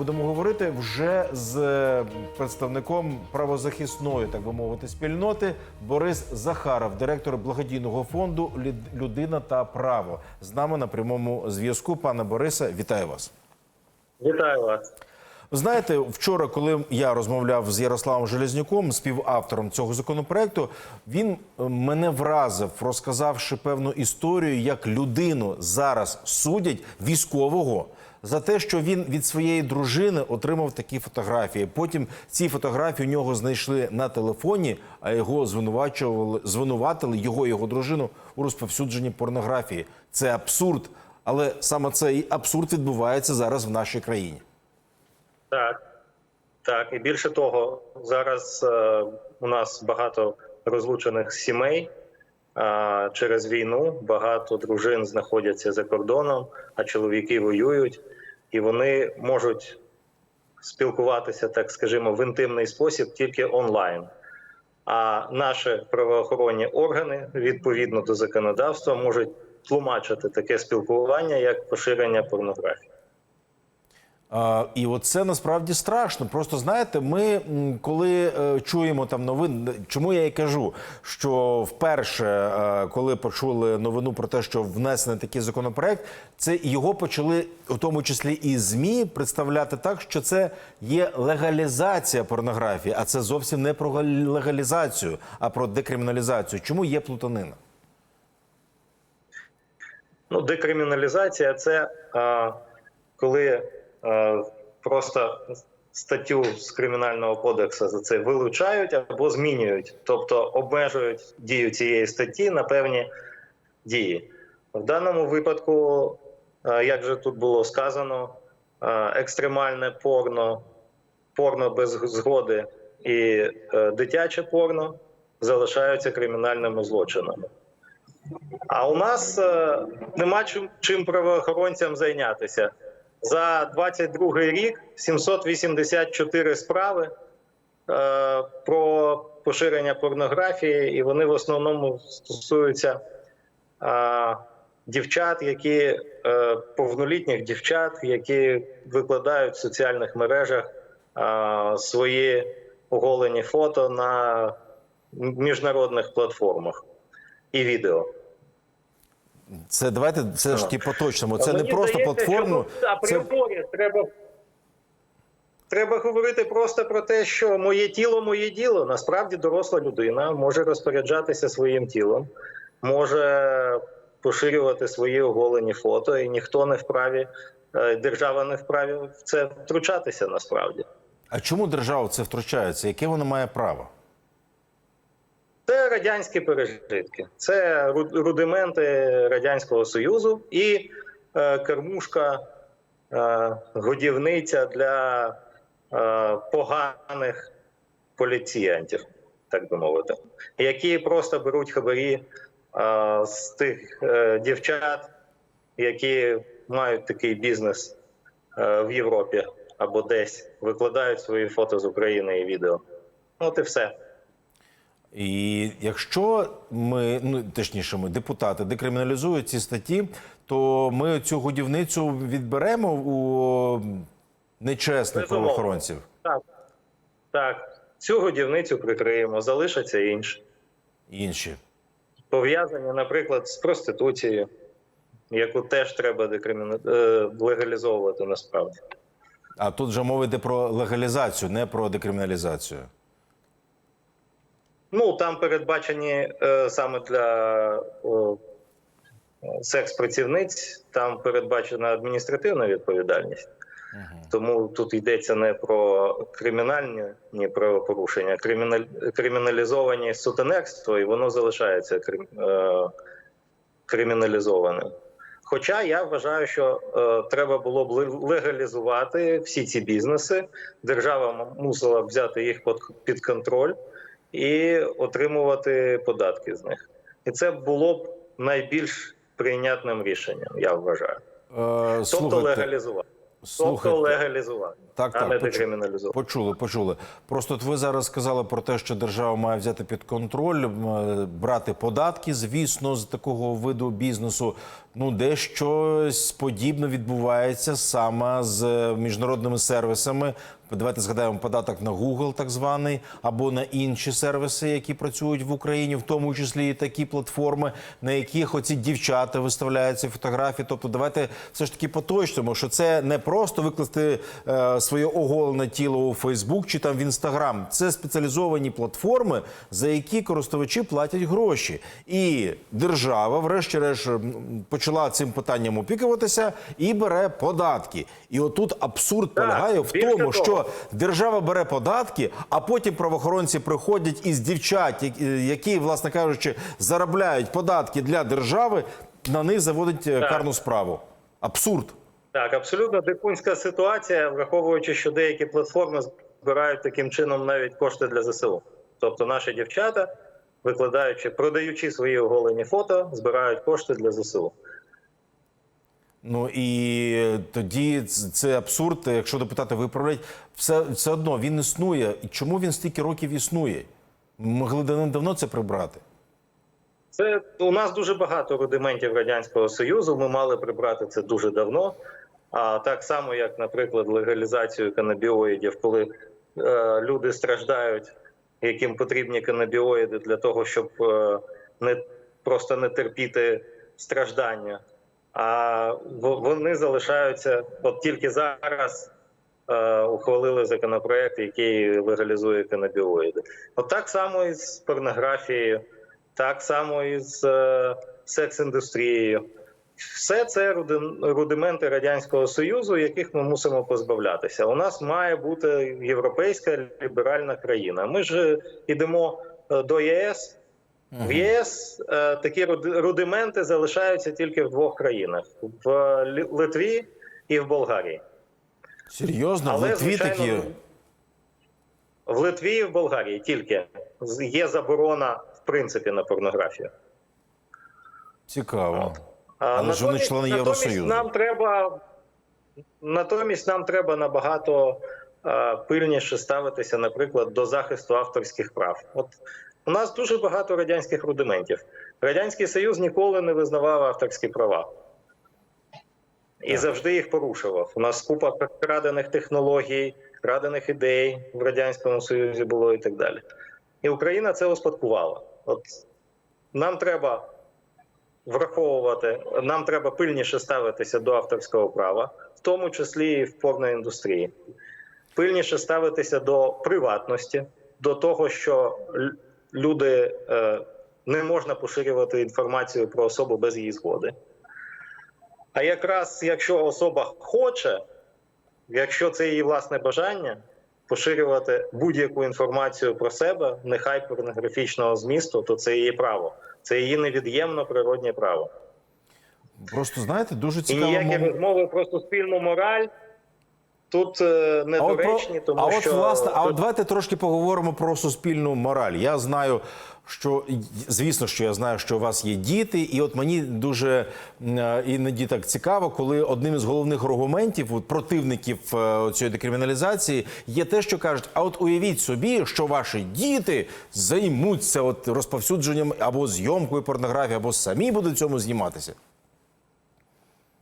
будемо говорити вже з е, представником правозахисної, так би мовити, спільноти Борис Захаров, директор благодійного фонду Людина та право. З нами на прямому зв'язку. Пане Борисе, вітаю вас. Вітаю вас. Знаєте, вчора, коли я розмовляв з Ярославом Железнюком, співавтором цього законопроекту, він е, мене вразив, розказавши певну історію, як людину зараз судять військового за те, що він від своєї дружини отримав такі фотографії. Потім ці фотографії у нього знайшли на телефоні, а його звинувачували, звинуватили його його дружину у розповсюдженні порнографії. Це абсурд, але саме цей абсурд відбувається зараз в нашій країні. Так, так. І більше того, зараз е, у нас багато розлучених сімей е, через війну. Багато дружин знаходяться за кордоном, а чоловіки воюють, і вони можуть спілкуватися, так скажімо, в інтимний спосіб тільки онлайн. А наші правоохоронні органи відповідно до законодавства можуть тлумачити таке спілкування як поширення порнографії. І оце насправді страшно. Просто знаєте, ми коли е, чуємо там новин, чому я і кажу, що вперше, е, коли почули новину про те, що внесений такий законопроект, це його почали у тому числі і змі представляти так, що це є легалізація порнографії, а це зовсім не про легалізацію, а про декриміналізацію. Чому є плутанина? Ну, декриміналізація це а, коли просто статтю з кримінального кодексу за це вилучають або змінюють, тобто обмежують дію цієї статті на певні дії. В даному випадку, як же тут було сказано, екстремальне порно, порно без згоди і е, дитяче порно залишаються кримінальними злочинами. А у нас е, нема чим, чим правоохоронцям зайнятися. За 22 рік 784 справи е, про поширення порнографії, і вони в основному стосуються е, дівчат, які е, повнолітніх дівчат, які викладають в соціальних мережах е, свої оголені фото на міжнародних платформах і відео. Це давайте все ж ті поточному. Це не просто здається, платформу. що Це треба, треба говорити просто про те, що моє тіло, моє діло. Насправді доросла людина може розпоряджатися своїм тілом, може поширювати свої оголені фото, і ніхто не вправі, е, держава не вправі в це втручатися насправді. а чому держава в це втручається? Яке вона має право? Це радянські пережитки, це рудименти радянського союзу і е, кормушка, е, годівниця для е, поганих поліціянтів, так би мовити, які просто беруть хабарі е, з тих е, дівчат, які мають такий бізнес е, в Європі або десь викладають свої фото з України і відео. От і все. І якщо ми, ну точніше, ми депутати декриміналізують ці статті, то ми цю годівницю відберемо у нечесних Безумовно. правоохоронців. Так, так. Цю годівницю прикриємо, залишаться інші. Інші. Пов'язані, наприклад, з проституцією, яку теж треба декриміна... е, легалізовувати насправді. А тут же мова йде про легалізацію, не про декриміналізацію. Ну, там передбачені е, саме для о, секс-працівниць, там передбачена адміністративна відповідальність. Тому тут йдеться не про кримінальні ні правопорушення, криміналь... криміналізовані сутенерство, і воно залишається крим... е... криміналізованим. Хоча я вважаю, що е, треба було б ле- легалізувати всі ці бізнеси. Держава мусила б взяти їх під, під контроль і отримувати податки з них. І це було б найбільш прийнятним рішенням, я вважаю. Е, Тобто слухайте, легалізувати. Тобто легалізувати, Так, а так, не декриміналізувати. Почули, почули. Просто ви зараз сказали про те, що держава має взяти під контроль, е, брати податки, звісно, з такого виду бізнесу. Ну де щось подібне відбувається саме з е, міжнародними сервісами. Давайте згадаємо податок на Google, так званий, або на інші сервіси, які працюють в Україні, в тому числі і такі платформи, на яких оці дівчата виставляються фотографії. Тобто, давайте все ж таки поточнимо, що це не просто викласти е, своє оголене тіло у Фейсбук чи там в Інстаграм. Це спеціалізовані платформи, за які користувачі платять гроші. І держава, врешті-решт, почала цим питанням опікуватися і бере податки. І отут абсурд Так, полягає в тому, того. що держава бере податки, а потім правоохоронці приходять із дівчат, які- власне кажучи, заробляють податки для держави, на них заводить е, Так. карну справу. Абсурд. Так, абсолютно дикунська ситуація, враховуючи, що деякі платформи збирають таким чином навіть кошти для ЗСУ. Тобто наші дівчата, викладаючи, продаючи свої оголені фото, збирають кошти для ЗСУ. Ну і тоді це абсурд. Якщо депутати виправлять, все, все одно він існує. І чому він стільки років існує? Ми могли давно це прибрати. Це у нас дуже багато рудиментів радянського союзу. Ми мали прибрати це дуже давно. А так само, як, наприклад, легалізацію канабіоїдів, коли е, люди страждають, яким потрібні канабіоїди для того, щоб е, не просто не терпіти страждання. А вони залишаються от тільки зараз. е, Ухвалили законопроект, який легалізує канабіоїди. От так само і з порнографією, так само і з е, секс-індустрією. Все це руди- рудименти радянського союзу, яких ми мусимо позбавлятися. У нас має бути європейська ліберальна країна. Ми ж йдемо е, до ЄС. В ЄС е, такі рудименти залишаються тільки в двох країнах: в Литві і в Болгарії. Серйозно, в Литві звичайно, такі. В Литві і в Болгарії тільки є заборона в принципі на порнографію. Цікаво. А Але ж вони члени Євросоюзу. Нам треба натомість нам треба набагато е, пильніше ставитися, наприклад, до захисту авторських прав. От у нас дуже багато радянських рудиментів. Радянський Союз ніколи не визнавав авторські права. І завжди їх порушував. У нас купа крадених технологій, крадених ідей в радянському союзі було і так далі. І Україна це успадкувала. От нам треба враховувати, нам треба пильніше ставитися до авторського права, в тому числі і в порноіндустрії. Пильніше ставитися до приватності, до того, що люди е, не можна поширювати інформацію про особу без її згоди. А якраз якщо особа хоче, якщо це її власне бажання, поширювати будь-яку інформацію про себе, нехай порнографічного змісту, то це її право. Це її невід'ємно природнє право. Просто знаєте, дуже І цікаво. ніякі мом- розмови про суспільну мораль тут е, недоречні, тому а от що власне, а от давайте трошки поговоримо про суспільну мораль. Я знаю, що звісно, що я знаю, що у вас є діти, і от мені дуже е, іноді так цікаво, коли одним із головних аргументів от, противників е, цієї декриміналізації є те, що кажуть: а от уявіть собі, що ваші діти займуться от розповсюдженням або зйомкою порнографії, або самі будуть цьому зніматися.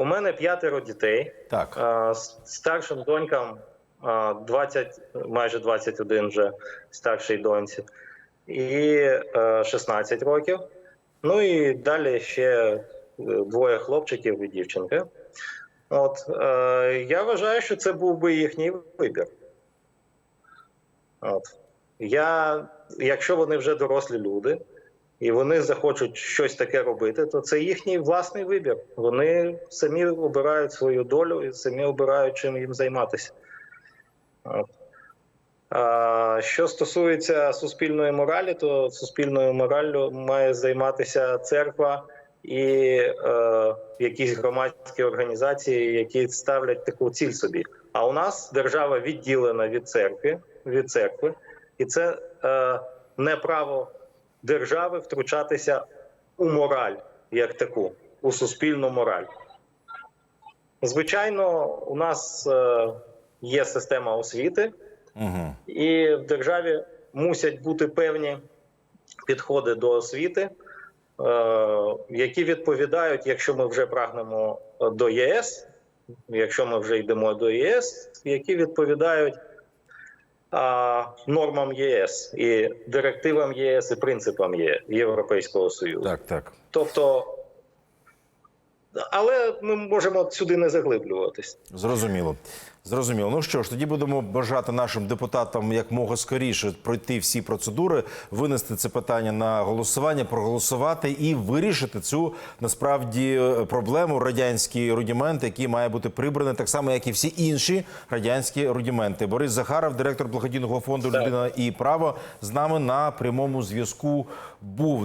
У мене п'ятеро дітей. Так. Старшим донькам 20, майже 21 вже старшій доньці, і е, 16 років. Ну і далі ще е, двоє хлопчиків і дівчинки. От е, я вважаю, що це був би їхній вибір. От. Я, якщо вони вже дорослі люди, і вони захочуть щось таке робити, то це їхній власний вибір. Вони самі обирають свою долю і самі обирають, чим їм займатися. Що стосується суспільної моралі, то суспільною мораллю має займатися церква і е, якісь громадські організації, які ставлять таку ціль собі. А у нас держава відділена від церкви, від церкви, і це е, не право держави втручатися у мораль як таку, у суспільну мораль. Звичайно, у нас е, є система освіти, Угу. і в державі мусять бути певні підходи до освіти. е, які відповідають, якщо ми вже прагнемо до ЄС, якщо ми вже йдемо до ЄС, які відповідають нормам ЄС і директивам ЄС і принципам Є- Європейського Союзу. Так, так. Тобто, але ми можемо сюди не заглиблюватись. Зрозуміло. Зрозуміло. Ну що ж, тоді будемо бажати нашим депутатам якмога скоріше пройти всі процедури, винести це питання на голосування, проголосувати і вирішити цю насправді е, проблему радянський рудімент, який має бути прибраний так само, як і всі інші радянські рудіменти. Борис Захаров, директор благодійного фонду Людина і право, з нами на прямому зв'язку був.